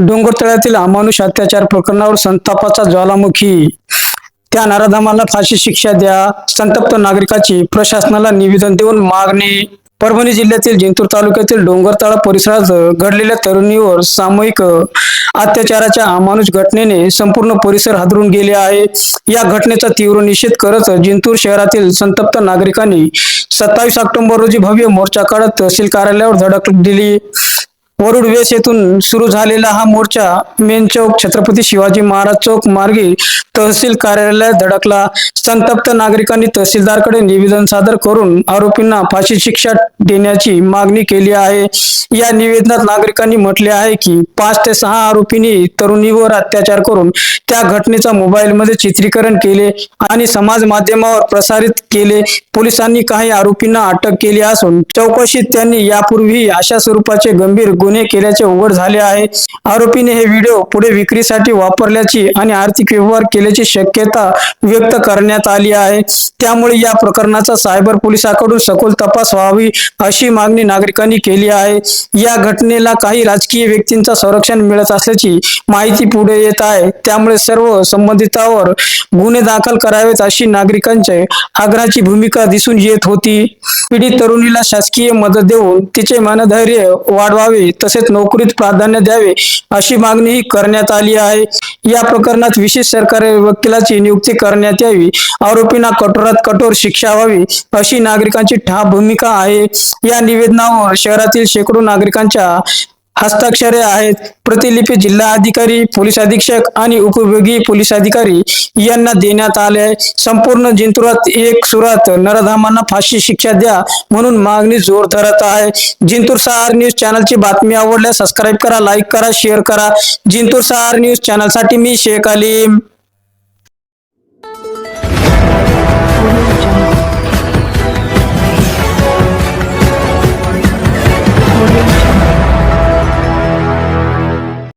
डोंगरतळ्यातील अमानुष अत्याचार प्रकरणावर संतापाचा ज्वालामुखी. त्या नराधमाला फाशी शिक्षा द्या संतप्त नागरिकाची प्रशासनाला निवेदन देऊन मागणी. परभणी जिल्ह्यातील जिंतूर तालुक्यातील डोंगरताळा परिसरात घडलेल्या तरुणीवर सामूहिक अत्याचाराच्या अमानुष घटनेने संपूर्ण परिसर हादरून गेले आहे. या घटनेचा तीव्र निषेध करत जिंतूर शहरातील संतप्त नागरिकांनी सत्तावीस ऑक्टोबर रोजी भव्य मोर्चा काढत तहसील कार्यालयावर धडक दिली. वरुड वेस येथून सुरू झालेला हा मोर्चा मेन चौक छत्रपती शिवाजी महाराज चौक मार्गे तहसील कार्यालयात धडकला. संतप्त नागरिकांनी तहसीलदारकडे निवेदन सादर करून आरोपींना फाशी शिक्षा देण्याची मागणी केली आहे. या निवेदनात नागरिकांनी म्हटले आहे की पाच ते सहा आरोपींनी तरुणीवर अत्याचार करून त्या घटनेचा मोबाईलमध्ये चित्रीकरण केले आणि समाज माध्यमावर प्रसारित केले. पोलिसांनी काही आरोपींना अटक केली असून चौकशीत त्यांनी यापूर्वी अशा स्वरूपाचे गंभीर गुन्हे केल्याचे उघड झाले आहे. आरोपीने हे व्हिडिओ पुढे विक्रीसाठी वापरल्याची आणि आर्थिक व्यवहार केल्याची शक्यता व्यक्त करण्यात आली आहे. त्यामुळे या प्रकरणाचा सायबर पोलिसांकडून सखोल तपास व्हावी अशी मागणी नागरिकांनी केली आहे. या घटनेला काही राजकीय व्यक्तींचा संरक्षण मिळत असल्याची माहिती पुढे येत आहे. त्यामुळे सर्व संबंधितांवर गुन्हे दाखल करावेत अशी नागरिकांचे आग्रहाची भूमिका दिसून येत होती. पीडित तरुणीला शासकीय मदत देऊन तिचे मनधैर्य वाढवावे तसेच नोकरीत प्राधान्य द्यावे अशी मागणीही करण्यात आली आहे. या प्रकरणात विशेष सरकारी वकिलाची नियुक्ती करण्यात यावी आरोपींना कठोरात कठोर शिक्षा व्हावी अशी नागरिकांची ठाम भूमिका आहे. या निवेदनावर शहरातील शेकडो नागरिकांच्या हस्ताक्षरे आहेत. प्रतिलिपी जिल्हा अधिकारी पोलीस अधीक्षक आणि उपयोगी पोलीस अधिकारी यांना देण्यात आले आहे. संपूर्ण जिंतुरात एक सुरात नरधामांना फाशी शिक्षा द्या म्हणून मागणी जोर धरत आहे. जिंतूर सहार न्यूज चॅनलची बातमी आवडल्यास सबस्क्राईब करा लाईक करा शेअर करा. जिंतूर सहार न्यूज चॅनलसाठी मी शेख अलीम.